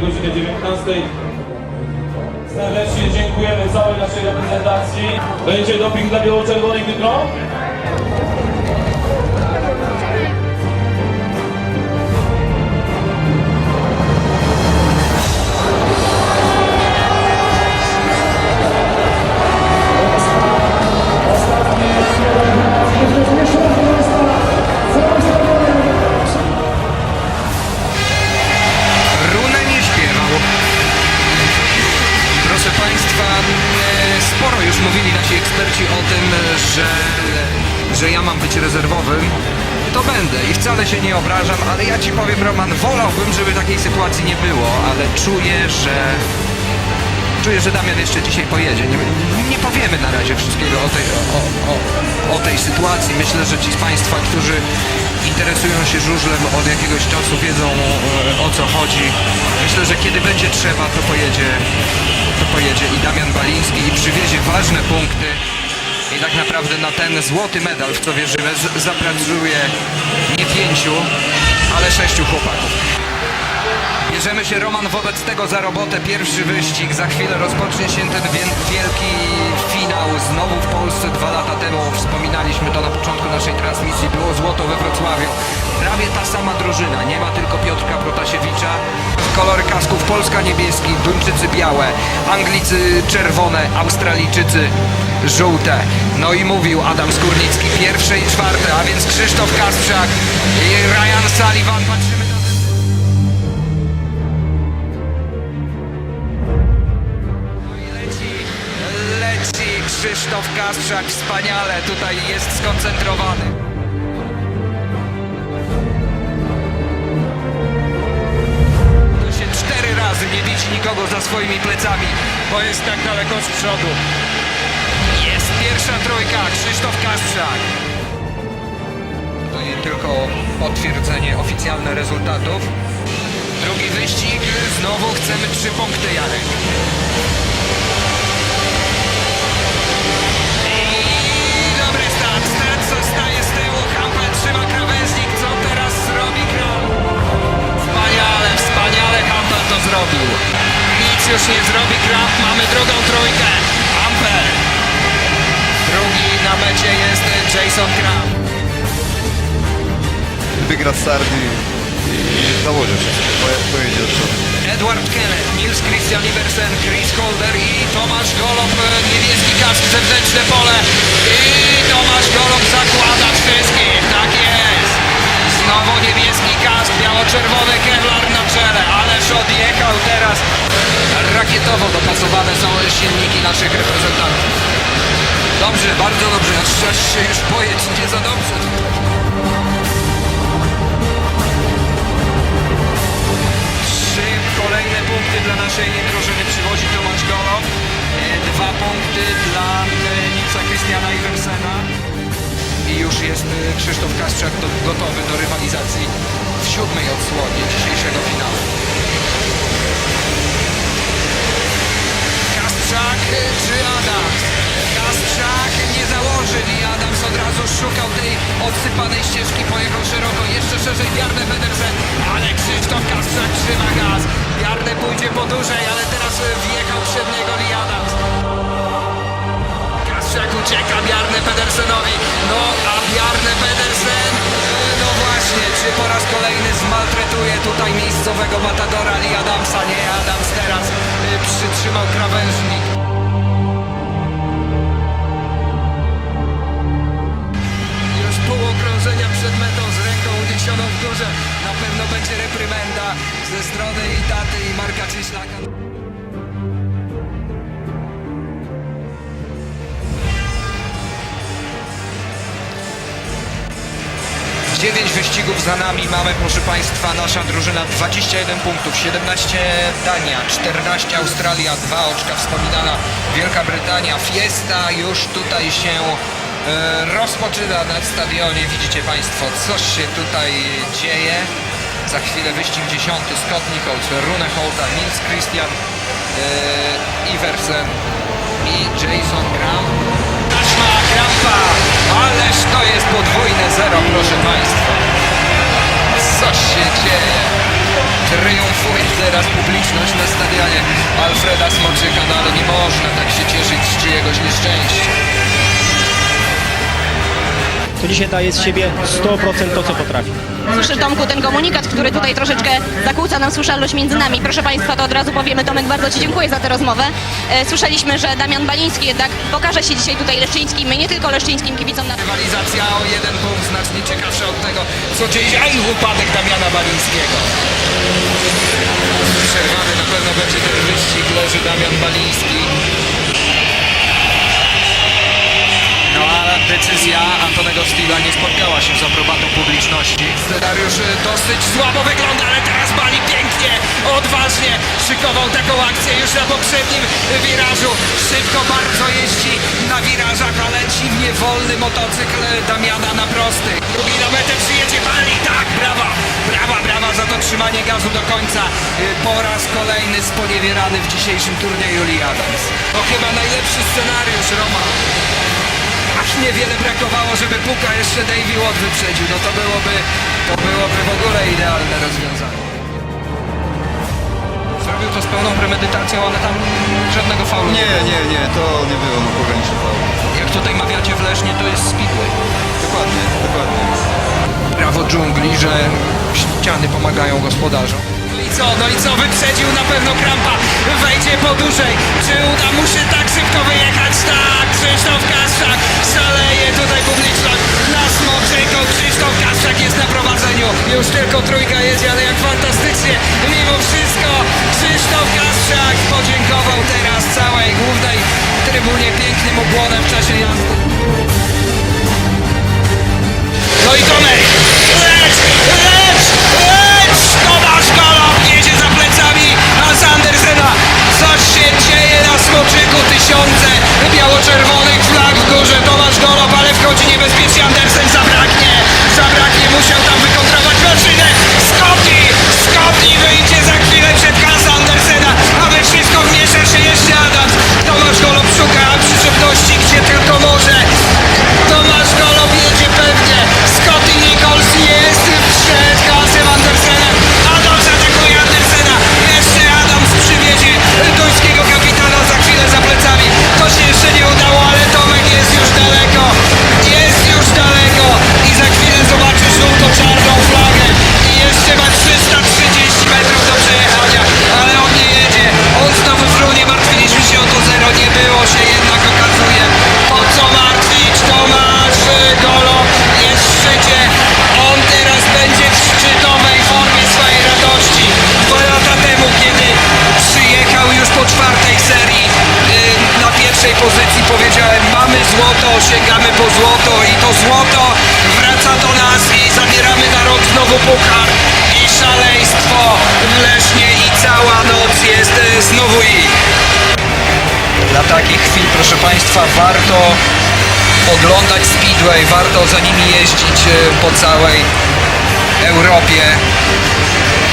godzinie 19. Serdecznie dziękujemy całej naszej reprezentacji. Będzie doping dla biało-czerwonych jutro? Już mówili nasi eksperci o tym, że, że ja mam być rezerwowym. To będę i wcale się nie obrażam, ale ja Ci powiem Roman, wolałbym, żeby takiej sytuacji nie było, ale czuję, że czuję, że Damian jeszcze dzisiaj pojedzie. Nie, nie powiemy na razie wszystkiego o tej, o, o, o tej sytuacji. Myślę, że ci z Państwa, którzy interesują się żużlem od jakiegoś czasu, wiedzą e, o co chodzi. Myślę, że kiedy będzie trzeba, to pojedzie, to pojedzie i Damian Baliński i przywiezie ważne punkty. I tak naprawdę na ten złoty medal, w co wierzymy, zapracuje nie pięciu, ale sześciu chłopaków. Bierzemy się Roman wobec tego za robotę. Pierwszy wyścig. Za chwilę rozpocznie się ten wie- wielki finał. Znowu w Polsce dwa lata temu. Wspominaliśmy to na początku naszej transmisji. Było złoto we Wrocławiu. Prawie ta sama drużyna. Nie ma tylko Piotrka Protasiewicza. Kolory kasków Polska niebieski, Duńczycy białe, Anglicy czerwone, Australijczycy żółte. No i mówił Adam Skórnicki pierwsze i czwarte, a więc Krzysztof Kasprzak i Ryan Sullivan. Krzysztof Kasprzak wspaniale, tutaj jest skoncentrowany. To się cztery razy nie widzi nikogo za swoimi plecami, bo jest tak daleko z przodu. Jest pierwsza trójka, Krzysztof Kasprzak. To nie tylko potwierdzenie oficjalne rezultatów. Drugi wyścig, znowu chcemy trzy punkty, Jarek. Już nie zrobi Kram, mamy drugą trójkę, Hampel. Drugi na mecie jest Jason Kram. wygra start i, i założy wszystko, poje- pojedzie do przodu. Edward Kenneth, Nils Christian Iversen, Chris Holder i Tomasz Golob, e, niebieski kask, zewnętrzne pole i Tomasz Golob zakłada. Znowu kask, biało-czerwony Kevlar na czele, ależ odjechał teraz. Rakietowo dopasowane są silniki naszych reprezentantów. Dobrze, bardzo dobrze, aż się już nie za dobrze. Trzy kolejne punkty dla naszej drużyny przywozi Tomasz Golob. E, Dwa punkty dla e, Nilsa Krystiana Iversena. I już jest e, Krzysztof Kasprzak gotowy do rywalizacji w siódmej odsłonie dzisiejszego finału. Kasprzak e, czy Adams? Kasprzak nie założy i Adams od razu szukał tej odsypanej ścieżki, pojechał szeroko, jeszcze szerzej Bjarne Pedersen, ale Krzysztof Kasprzak trzyma gaz. Bjarne pójdzie po dłużej, ale teraz wjechał przed niego Lee Adams. Kasprzak ucieka Bjarne Pedersenowi, no a Bjarne Pedersen, właśnie, czy po raz kolejny zmaltretuje tutaj miejscowego matadora Lee Adamsa? Nie, Adams teraz e, przytrzymał krawężnik. Już pół okrążenia przed metą z ręką uniesioną w górze. Na pewno będzie reprymenda ze strony i taty i Marka Cieślaka. Dziewięć wyścigów za nami mamy, proszę Państwa, nasza drużyna 21 punktów, 17 Dania, 14 Australia, 2 oczka wspominana Wielka Brytania. Fiesta już tutaj się e, rozpoczyna na stadionie. Widzicie Państwo, coś się tutaj dzieje. Za chwilę wyścig 10. Scott Nichols, Rune Holta, Nils Christian e, Iversen i Jason Graham. Krampa! Ależ to jest podwójne zero, proszę Państwa. Co się dzieje? Triumfuje teraz publiczność na Alfreda Smoczyka, no ale nie można tak się cieszyć z czyjegoś nieszczęścia. To dzisiaj daje z siebie 100% to, co potrafi. Słyszę Tomku ten komunikat, który tutaj troszeczkę zakłóca nam słyszalność między nami. Proszę Państwa, to od razu powiemy. Tomek, bardzo Ci dziękuję za tę rozmowę. E, Słyszeliśmy, że Damian Baliński jednak pokaże się dzisiaj tutaj leszczyńskim i nie tylko leszczyńskim kibicom na Rywalizacja o jeden punkt znacznie ciekawsza od tego, co dzieje się. Aj, upadek Damiana Balińskiego. Przerwany na pewno będzie ten wyścig, leży Damian Baliński. Decyzja Antonego Stila nie spotkała się z aprobatą publiczności. Scenariusz dosyć słabo wygląda, ale teraz Bali pięknie, odważnie szykował taką akcję już na poprzednim wirażu. Szybko bardzo jeździ na wirażach, ale dziwnie wolny motocykl Damiana na prostych. Drugi na metę przyjedzie Bali, tak, brawa, brawa, brawa za to trzymanie gazu do końca. Po raz kolejny sponiewierany w dzisiejszym turnieju Lee Adams. To chyba najlepszy scenariusz, Roma. Niewiele brakowało, żeby Puka jeszcze Davey Watt wyprzedził. No to byłoby, to byłoby w ogóle idealne rozwiązanie. Zrobił to z pełną premedytacją, ale tam żadnego faulu Nie, nie, nie, to nie było no pograniczne faulu. Jak tutaj mawiacie w Lesznie, to jest speedway. Dokładnie, dokładnie. Prawo dżungli, że ściany pomagają gospodarzom. No i co, no i co, wyprzedził na pewno Krampa, wejdzie po dłużej, czy uda mu się tak szybko wyjechać? Tak, Krzysztof Kaszczak już tylko trójka jedzie, ale jak fantastycznie, mimo wszystko Krzysztof Kaszczak podziękował teraz całej głównej trybunie pięknym ukłonem w czasie jazdy. No i Tomek! Leć! Leć! Leć! Tomasz Golok jedzie za plecami a z Andersena. Coś się dzieje na Smoczyku. Tysiące biało-czerwonych flag w górze. Tomasz Golop, ale wchodzi niebezpiecznie. Andersen pozycji powiedziałem mamy złoto, sięgamy po złoto i to złoto wraca do nas i zabieramy na rok znowu puchar i szaleństwo w Lesznie i cała noc jest yy, znowu ich. Dla takich chwil, proszę Państwa, warto oglądać Speedway, warto za nimi jeździć e, po całej Europie.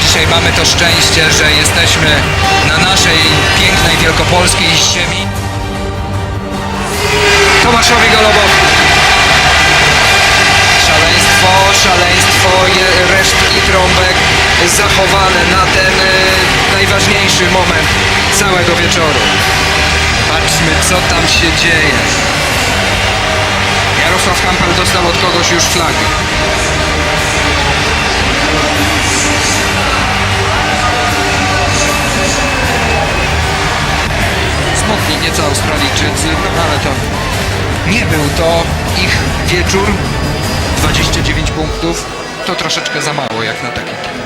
Dzisiaj mamy to szczęście, że jesteśmy na naszej pięknej wielkopolskiej ziemi. Tomaszowi Golobowi. Szaleństwo, szaleństwo, je- resztki trąbek zachowane na ten e, najważniejszy moment całego wieczoru. Patrzmy, co tam się dzieje. Jarosław Kampel dostał od kogoś już flagę. Smutni nieco Australijczycy, ale to nie był to ich wieczór. 29 punktów to troszeczkę za mało jak na taki.